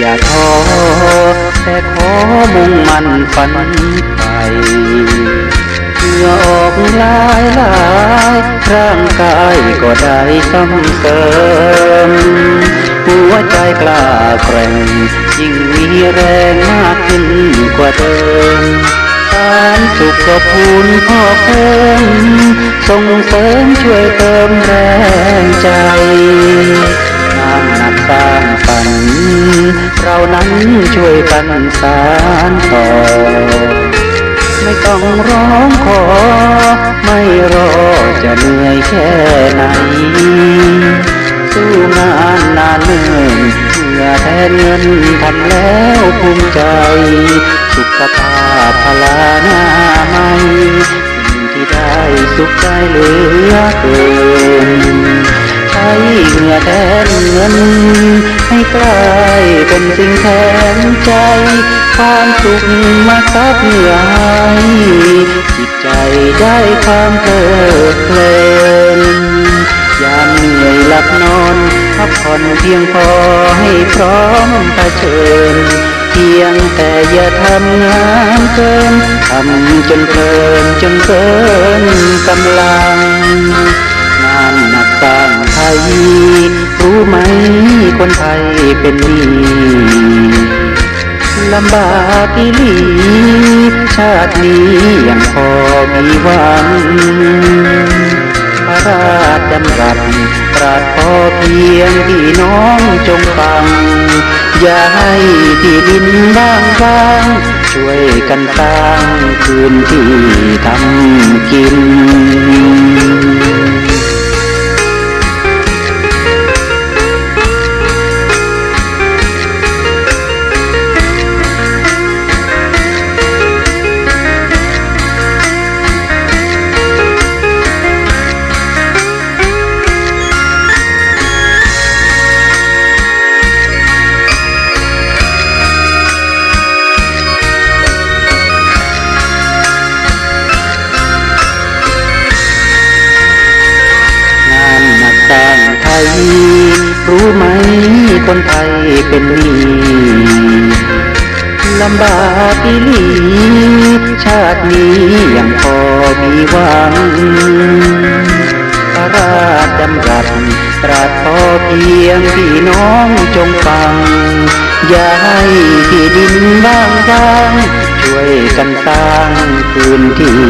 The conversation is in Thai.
อย่าท้อแต่ขอมุ่งมั่นฝันไปเหงื่อออกลายลายร่างกายก็ได้ซ้ำเสริมหัวใจกล้าแกร่งยิ่งมีแรงมากขึ้นกว่าเดิมการสุขก็พูนพ่อเพิ่มส่งเสริมช่วยเติมแรงใจ เรานั้นช่วยกันสานต่อ ไม่ต้องร้องขอ ไม่รอจะเหนื่อยแค่ไหน สู้งานนานเนื่อยเพื่อแทนเงินทำแล้วภูมิใจ สุขภาพพลาหน้าไม่สิ่งที่ได้สุขใจเหลือเกินใช้เหงื่อแทนเงิน เป็นสิ่งแทนใจ ความสุขมาซับเหงื่อให้จิตใจได้ความเพลิดเพลินยามเหนื่อยหลับนอนพักผ่อนเพียงพอให้พร้อมเผชิญ เพียงแต่อย่าทำงานเกินทำจนเพลินจนเกินกำลัง งานหนักสร้าง รู้ไหมคนไทยเป็นหนี้ลำบากอีหลีชาตินี้ยังพอมีหวังพระราชดำรัสตรัสพอเพียงพี่น้องจงฟัง อย่าให้ที่ดินว่างว่างช่วยกันสร้างคืนที่ทำกิน คนไทยเป็นนี้ลำบากอีหลีชาตินี้ยังพอมีหวังพระราชดำรัสตรัสพอเพียงพี่น้องจงฟัง อย่าให้ที่ดินว่างว่าง ช่วยกันสร้างคืนที่